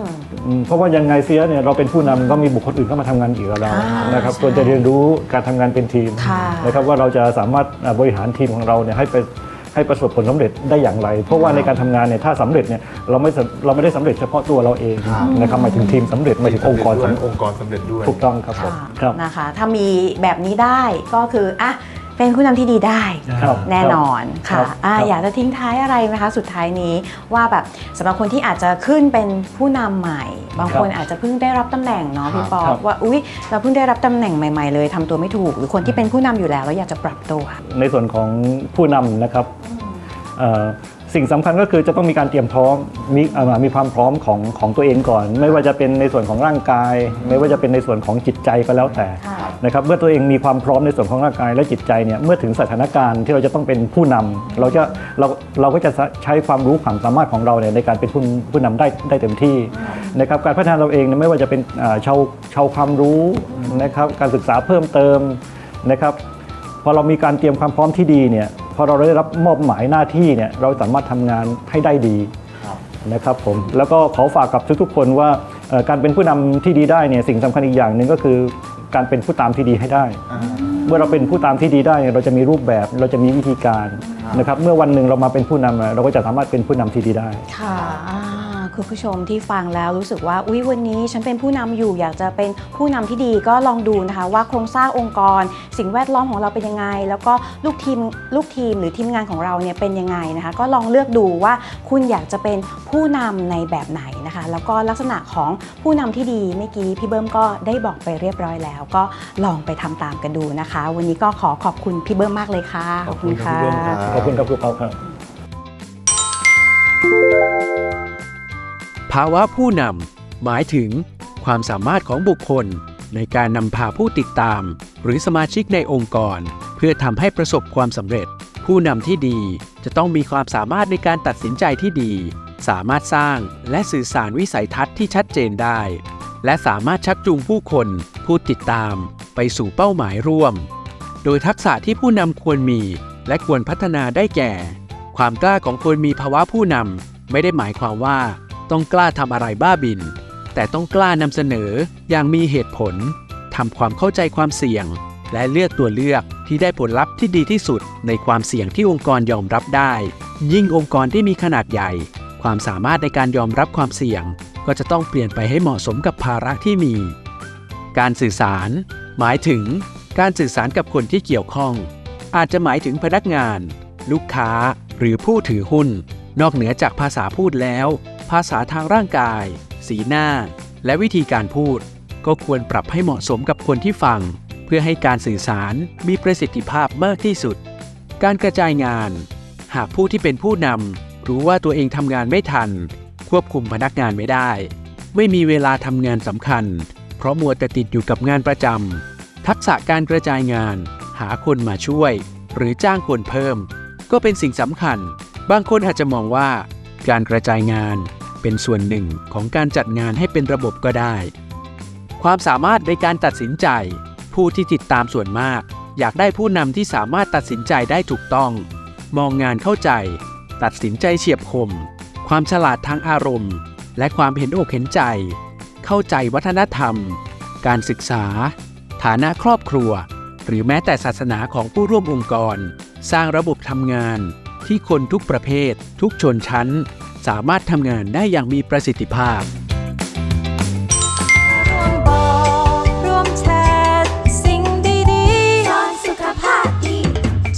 Speaker 2: ม
Speaker 3: อืมเพราะว่ายังไงเสียเนี่ยเราเป็นผู้นำก็มีบุคคลอื่นเข้ามาทำงานอีกกับเรา
Speaker 2: อ่าน
Speaker 3: นะครับ
Speaker 2: ใช่
Speaker 3: ควรจะเรียนรู้การทำงานเป็นทีม
Speaker 2: ค่ะ
Speaker 3: นะครับว่าเราจะสามารถอ่าบริหารทีมของเราเนี่ยให้ไปให้ประสบผลสำเร็จได้อย่างไร เพราะว่าในการทำงานเนี่ยถ้าสำเร็จเนี่ยเราไม่สำเราไม่ได้สำเร็จเฉพาะตัวเราเอง
Speaker 1: ครับ
Speaker 3: นะครับหมายถึงทีมสำเร็จหมายถึงองค์กร
Speaker 1: ด้วย
Speaker 3: สำเร็จ
Speaker 1: องค์กรสำเร็จด้วย
Speaker 3: ถูกต้องครับผม
Speaker 2: ค่ะ
Speaker 3: ครับ
Speaker 2: นะคะ ถ้ามีแบบนี้ได้ก็คืออะ เป็นผู้นำที่ดีได้
Speaker 3: ครับ
Speaker 2: แน่นอน
Speaker 3: ครั
Speaker 2: ค่ะ
Speaker 3: บ
Speaker 2: อะ
Speaker 3: ครับ
Speaker 2: อยากจะทิ้งท้ายอะไรไหมคะ สุดท้ายนี้ว่าแบบสำหรับคนที่อาจจะขึ้นเป็นผู้นำใหม่ บางคนอาจจะเพิ่งได้รับตำแหน่งเนาะพี่ปอ
Speaker 3: ครับ
Speaker 2: ว่าอุ๊ยเราเพิ่งได้รับตำแหน่งใหม่ ๆ เลยทำตัวไม่ถูก หรือคนที่เป็นผู้นำอยู่แล้วแล้วอยากจะปรับตัว
Speaker 3: ในส่วนของผู้นำนะครับเอ่อ สิ่งสำคัญก็คือจะต้องมีการเตรียมพร้อมมีเอ่อมีความพร้อมของของตัวเองก่อน ไม่ว่าจะเป็นในส่วนของร่างกาย ไม่ว่าจะเป็นในส่วนของจิตใจก็แล้วแต่
Speaker 2: ค่ะ
Speaker 3: นะครับเมื่อตัวเองมีความพร้อมในส่วนของร่างกายและจิตใจเนี่ยเมื่อถึงสถานการณ์ที่เราจะต้องเป็นผู้นำเราจะเราเราก็จะใช้ความรู้ความสามารถของเราเนี่ยในการเป็นผู้ผู้นำได้ได้เต็มที่นะครับการพัฒนาเราเองเนี่ยไม่ว่าจะเป็นอ่าชาวชาวความรู้นะครับการศึกษาเพิ่มเติมนะครับพอเรามีการเตรียมความพร้อมที่ดีเนี่ยพ อเราได้รับมอบหมายหน้าที่เนี่ยเราสามารถทำงานให้ได้ดี
Speaker 1: ครับ
Speaker 3: นะครับผมแล้วก็ขอฝากกับทุกๆคนว่าเอ่อการเป็นผู้นำที่ดีได้เนี่ยสิ่งสำคัญอีกอย่างหนึ่งก็คือการเป็นผู้ตามที่ดีให้ได้
Speaker 1: อ่า
Speaker 3: เมื่อเราเป็นผู้ตามที่ดีได้เนี่ยเราจะมีรูปแบบเราจะมีวิธีการ
Speaker 1: ครับ
Speaker 3: นะครับเมื่อวันหนึ่งเรามาเป็นผู้นำอะเราก็จะสามารถเป็นผู้นำที่ดีได้
Speaker 2: ค่ะอ่า คุณคุณผู้ชมที่ฟังแล้วรู้สึกว่าอุ๊ยวันนี้ฉันเป็นผู้นำอยู่อยากจะเป็นผู้นำที่ดีก็ลองดูนะคะ ว่าโครงสร้างองค์กร สิ่งแวดล้อมของเราเป็นยังไง แล้วก็ลูกทีมลูกทีมหรือทีมงานของเราเนี่ยเป็นยังไงนะคะ ก็ลองเลือกดูว่าคุณอยากจะเป็นผู้นำในแบบไหนนะคะ แล้วก็ลักษณะของผู้นำที่ดีเมื่อกี้พี่เบิ้มก็ได้บอกไปเรียบร้อยแล้ว ก็ลองไปทำตามกันดูนะคะ วันนี้ก็ขอขอบคุณพี่เบิ้มมากเลยค่ะ
Speaker 1: ขอบคุณครับพี่เบิ้มครับ
Speaker 3: ขอบคุณครับครูเปาครับ
Speaker 4: ภาวะผู้นำหมายถึง ความสามารถของบุคคล ในการนำพาผู้ติดตาม หรือสมาชิกในองค์กร เพื่อทำให้ประสบความสำเร็จ ผู้นำที่ดีจะต้องมีความสามารถในการตัดสินใจที่ดี สามารถสร้างและสื่อสารวิสัยทัศน์ที่ชัดเจนได้ และสามารถชักจูงผู้คน ผู้ติดตาม ไปสู่เป้าหมายร่วม โดยทักษะที่ผู้นำควรมี และควรพัฒนาได้แก่ ความกล้าของคนมีภาวะผู้นำไม่ได้หมายความว่า ต้องกล้าทำอะไรบ้าบิน แต่ต้องกล้านำเสนออย่างมีเหตุผลทำความเข้าใจความเสี่ยง และเลือกตัวเลือกที่ได้ผลลัพธ์ที่ดีที่สุดในความเสี่ยงที่องค์กรยอมรับได้ ยิ่งองค์กรที่มีขนาดใหญ่ ความสามารถในการยอมรับความเสี่ยง ก็จะต้องเปลี่ยนไปให้เหมาะสมกับภาระที่มี การสื่อสาร หมายถึงการสื่อสารกับคนที่เกี่ยวข้อง อาจจะหมายถึงพนักงาน ลูกค้า หรือผู้ถือหุ้น นอกเหนือจากภาษาพูดแล้ว ภาษาทางร่างกาย สีหน้า และวิธีการพูด ก็ควรปรับให้เหมาะสมกับคนที่ฟัง เพื่อให้การสื่อสารมีประสิทธิภาพมากที่สุด การกระจายงาน หากผู้ที่เป็นผู้นำรู้ว่าตัวเองทำงานไม่ทัน ควบคุมพนักงานไม่ได้ ไม่มีเวลาทำงานสำคัญ เพราะมัวแต่ติดอยู่กับงานประจำทักษะการกระจายงาน หาคนมาช่วย หรือจ้างคนเพิ่ม ก็เป็นสิ่งสำคัญ บางคนอาจจะมองว่าการกระจายงาน เป็นส่วนหนึ่งของการจัดงานให้เป็นระบบก็ได้ ความสามารถในการตัดสินใจ ผู้ที่ติดตามส่วนมาก อยากได้ผู้นำที่สามารถตัดสินใจได้ถูกต้อง มองงานเข้าใจ ตัดสินใจเฉียบคม ความฉลาดทางอารมณ์ และความเห็นอกเห็นใจ เข้าใจวัฒนธรรม การศึกษา ฐานะครอบครัว หรือแม้แต่ศาสนาของผู้ร่วมองค์กร สร้างระบบทำงานที่คนทุกประเภท ทุกชนชั้น สามารถทำงานได้อย่างมีประสิทธิภาพ
Speaker 5: ร่วมบอกร่วมแชร์สิ่งดีๆสอนสุขภาพดี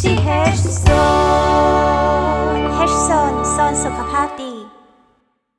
Speaker 5: ที่ H Zone H Zone สอนสุขภาพดี